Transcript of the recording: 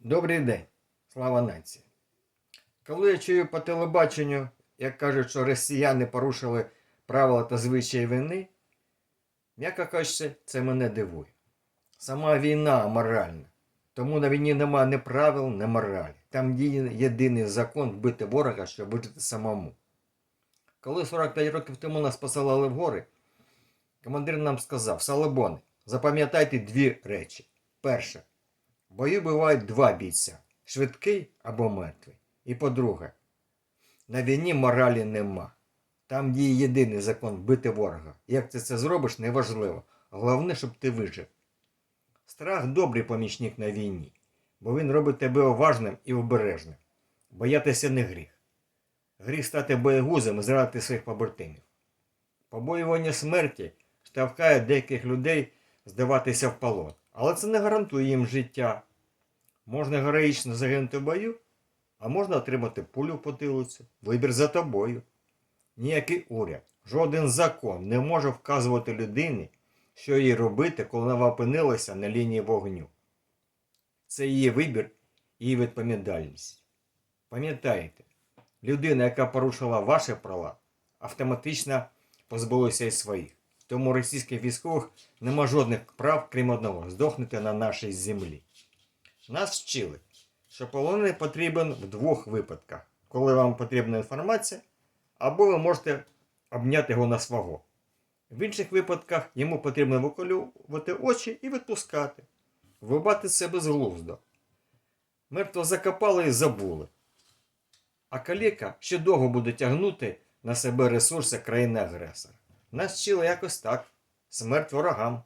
Добрий день, слава нації. Коли я чую по телебаченню, як кажуть, що росіяни порушили правила та звичаї війни, м'яко кажучи, це мене дивує. Сама війна аморальна. Тому на війні немає ні правил, ні моралі. Там діє єдиний закон вбити ворога, щоб вижити самому. Коли 45 років тому нас посилали в гори, командир нам сказав: Салабони, запам'ятайте дві речі. Перше, бою бувають два бійця швидкий або мертвий. І по-друге, на війні моралі нема. Там діє єдиний закон вбити ворога. Як ти це зробиш, неважливо. Головне, щоб ти вижив. Страх добрий помічник на війні, бо він робить тебе уважним і обережним. Боятися не гріх. Гріх стати боєгузом і зрадити своїх побратимів. Побоювання смерті штовхає деяких людей здаватися в полон. Але це не гарантує їм життя. Можна героїчно загинути в бою, а можна отримати пулю в потилицю. Вибір за тобою. Ніякий уряд, жоден закон не може вказувати людині, що їй робити, коли вона опинилася на лінії вогню. Це її вибір і відповідальність. Пам'ятайте, людина, яка порушила ваші права, автоматично позбулася і своїх. Тому російських військових нема жодних прав, крім одного здохнути на нашій землі. Нас вчили, що полонений потрібен в двох випадках, коли вам потрібна інформація, або ви можете обняти його на свого. В інших випадках йому потрібно виколювати очі і відпускати. Вибати це безглуздо. Мертво закопали і забули. А каліка ще довго буде тягнути на себе ресурси країни-агресора. Нас вчили якось так. Смерть ворогам.